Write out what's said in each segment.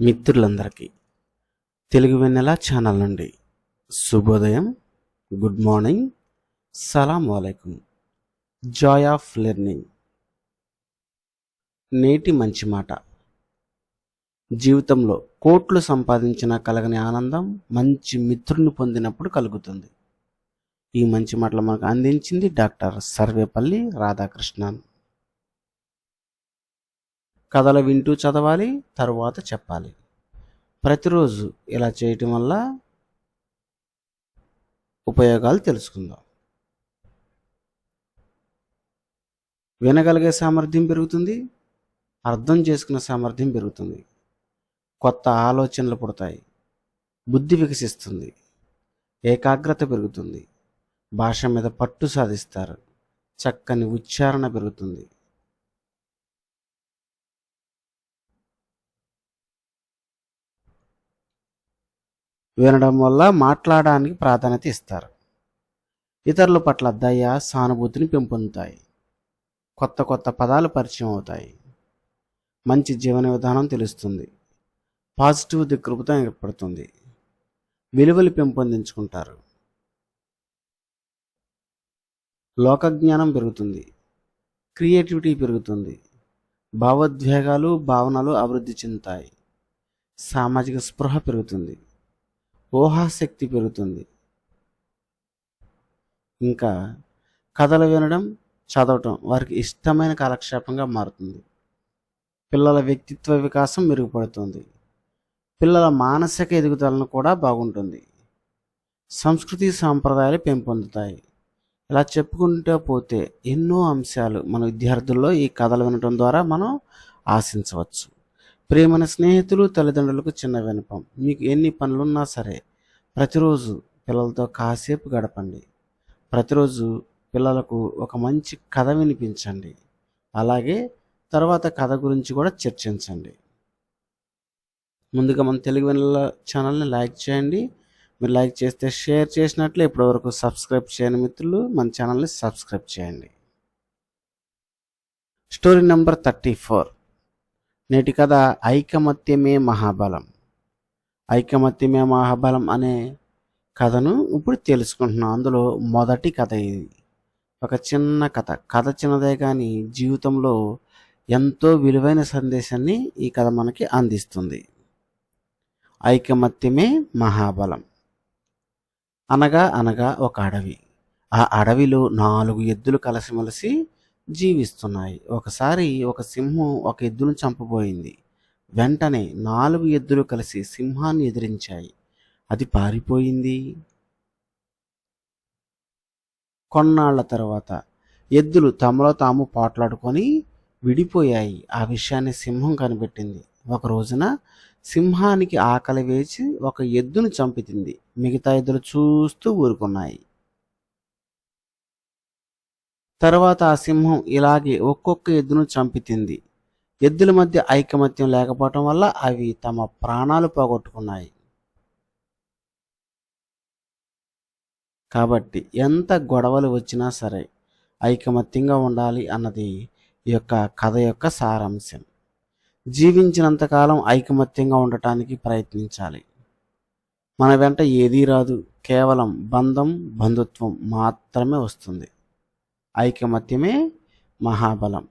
మిత్రులందరికీ తెలుగు వెన్నెల ఛానల్ నుండి శుభోదయం గుడ్ మార్నింగ్ సలాం వాలేకుం జాయ్ ఆఫ్ లెర్నింగ్. నేటి మంచి మాట. జీవితంలో కోట్లు సంపాదించిన కలగని ఆనందం మంచి మిత్రుని పొందినప్పుడు కలుగుతుంది. ఈ మంచి మాటలు మనకు అందించింది డాక్టర్ సర్వేపల్లి రాధాకృష్ణన్. కథలు వింటూ చదవాలి తరువాత చెప్పాలి. ప్రతిరోజు ఇలా చేయటం వల్ల ఉపయోగాలు తెలుసుకుందాం. వినగలిగే సామర్థ్యం పెరుగుతుంది అర్థం చేసుకునే సామర్థ్యం పెరుగుతుంది. కొత్త ఆలోచనలు పుడతాయి బుద్ధి వికసిస్తుంది ఏకాగ్రత పెరుగుతుంది భాష మీద పట్టు సాధిస్తారు చక్కని ఉచ్చారణ పెరుగుతుంది. వినడం వల్ల మాట్లాడడానికి ప్రాధాన్యత ఇస్తారు. ఇతరుల పట్ల దయ సానుభూతిని పెంపొందుతాయి. కొత్త కొత్త పదాలు పరిచయం అవుతాయి. మంచి జీవన విధానం తెలుస్తుంది. పాజిటివ్ దిక్రూపత ఏర్పడుతుంది. విలువలు పెంపొందించుకుంటారు. లోకజ్ఞానం పెరుగుతుంది. క్రియేటివిటీ పెరుగుతుంది. భావోద్వేగాలు భావనలు అభివృద్ధి చెందుతాయి. సామాజిక స్పృహ పెరుగుతుంది. ఊహాశక్తి పెరుగుతుంది. ఇంకా కథలు వినడం చదవటం వారికి ఇష్టమైన కాలక్షేపంగా మారుతుంది. పిల్లల వ్యక్తిత్వ వికాసం మెరుగుపడుతుంది. పిల్లల మానసిక ఎదుగుదలను కూడా బాగుంటుంది. సంస్కృతి సాంప్రదాయాలు పెంపొందుతాయి. ఇలా చెప్పుకుంటూ పోతే ఎన్నో అంశాలు మన విద్యార్థుల్లో ఈ కథలు వినడం ద్వారా మనం ఆశించవచ్చు. ప్రేమైన స్నేహితులు తల్లిదండ్రులకు చిన్న వినపం. మీకు ఎన్ని పనులున్నా సరే ప్రతిరోజు పిల్లలతో కాసేపు గడపండి. ప్రతిరోజు పిల్లలకు ఒక మంచి కథ వినిపించండి. అలాగే తర్వాత కథ గురించి కూడా చర్చించండి. ముందుగా మన తెలుగు వినల ఛానల్ని లైక్ చేయండి. మీరు లైక్ చేస్తే షేర్ చేసినట్లు ఇప్పటివరకు సబ్స్క్రైబ్ చేయని మిత్రులు మన ఛానల్ని సబ్స్క్రైబ్ చేయండి. Story number thirty four. నేటి కథ ఐకమత్యమే మహాబలం. ఐకమత్యమే మహాబలం అనే కథను ఇప్పుడు తెలుసుకుంటున్నాం. అందులో మొదటి కథ ఇది. ఒక చిన్న కథ. కథ చిన్నదే కానీ జీవితంలో ఎంతో విలువైన సందేశాన్ని ఈ కథ మనకి అందిస్తుంది. ఐకమత్యమే మహాబలం. అనగా అనగా ఒక అడవి. ఆ అడవిలో నాలుగు ఎద్దులు కలిసిమెలిసి జీవిస్తున్నాయి. ఒకసారి ఒక సింహం ఒక ఎద్దును చంపబోయింది. వెంటనే నాలుగు ఎద్దులు కలిసి సింహాన్ని ఎదిరించాయి. అది పారిపోయింది. కొన్నాళ్ళ తర్వాత ఎద్దులు తమలో తాము పోట్లాడుకొని విడిపోయాయి. ఆ విషయాన్ని సింహం కనిపెట్టింది. ఒక రోజున సింహానికి ఆకలి వేసి ఒక ఎద్దును చంపితింది. మిగతా ఎద్దులు చూస్తూ ఊరుకున్నాయి. తర్వాత ఆ సింహం ఇలాగే ఒక్కొక్క ఎద్దును చంపితింది. ఎద్దుల మధ్య ఐకమత్యం లేకపోవటం వల్ల అవి తమ ప్రాణాలు పోగొట్టుకున్నాయి. కాబట్టి ఎంత గొడవలు వచ్చినా సరే ఐకమత్యంగా ఉండాలి అన్నది ఈ యొక్క కథ యొక్క సారాంశం. జీవించినంతకాలం ఐకమత్యంగా ఉండటానికి ప్రయత్నించాలి. మన వెంట ఏదీ రాదు. కేవలం బంధం బంధుత్వం మాత్రమే వస్తుంది. ఐకమత్యమే మహాబలం.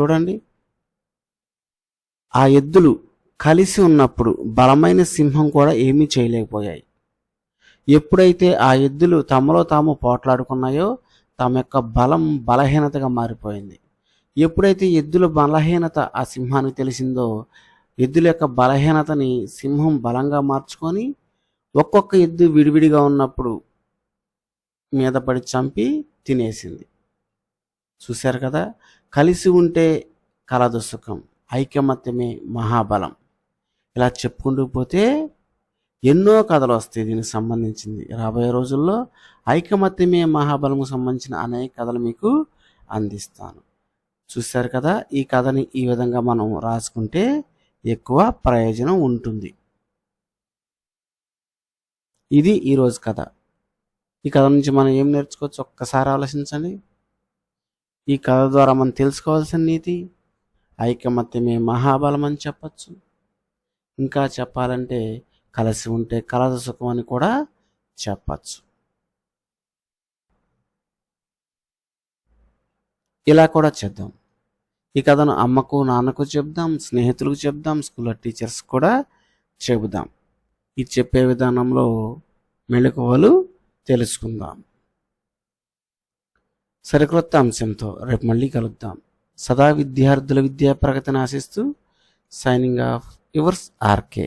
చూడండి. ఆ ఎద్దులు కలిసి ఉన్నప్పుడు బలమైన సింహం కూడా ఏమీ చేయలేకపోయాయి. ఎప్పుడైతే ఆ ఎద్దులు తమలో తాము పోట్లాడుకున్నాయో తమ యొక్క బలం బలహీనతగా మారిపోయింది. ఎప్పుడైతే ఎద్దుల బలహీనత ఆ సింహానికి తెలిసిందో ఎద్దుల యొక్క బలహీనతని సింహం బలంగా మార్చుకొని ఒక్కొక్క ఎద్దు విడివిడిగా ఉన్నప్పుడు మీద పడి చంపి తినేసింది. చూశారు కదా? కలిసి ఉంటే కలదు సుఖం ఐకమత్యమే మహాబలం. ఇలా చెప్పుకుంటూ పోతే ఎన్నో కథలు వస్తాయి దీనికి సంబంధించింది. రాబోయే రోజుల్లో ఐకమత్యమే మహాబలంకు సంబంధించిన అనేక కథలు మీకు అందిస్తాను. చూశారు కదా? ఈ కథని ఈ విధంగా మనం రాసుకుంటే ఎక్కువ ప్రయోజనం ఉంటుంది. ఇది ఈరోజు కథ. ఈ కథ నుంచి మనం ఏం నేర్చుకోవచ్చు? ఒక్కసారి ఆలోచించండి. ఈ కథ ద్వారా మనం తెలుసుకోవాల్సిన నీతి ఐకమత్యమే మహాబలం అని చెప్పచ్చు. ఇంకా చెప్పాలంటే కలిసి ఉంటే కలద సుఖం అని కూడా చెప్పచ్చు. ఇలా కూడా చేద్దాం. ఈ కథను అమ్మకు నాన్నకు చెప్దాం స్నేహితులకు చెప్దాం స్కూల్లో టీచర్స్ కూడా చెబుదాం. ఇది చెప్పే విధానంలో మెళకువలు తెలుసుకుందాం. సరికొత్త అంశంతో రేపు మళ్ళీ కలుద్దాం. సదా విద్యార్థుల విద్యా ప్రగతిని ఆశిస్తూ సైనింగ్ ఆఫ్ యువర్స్ ఆర్కే.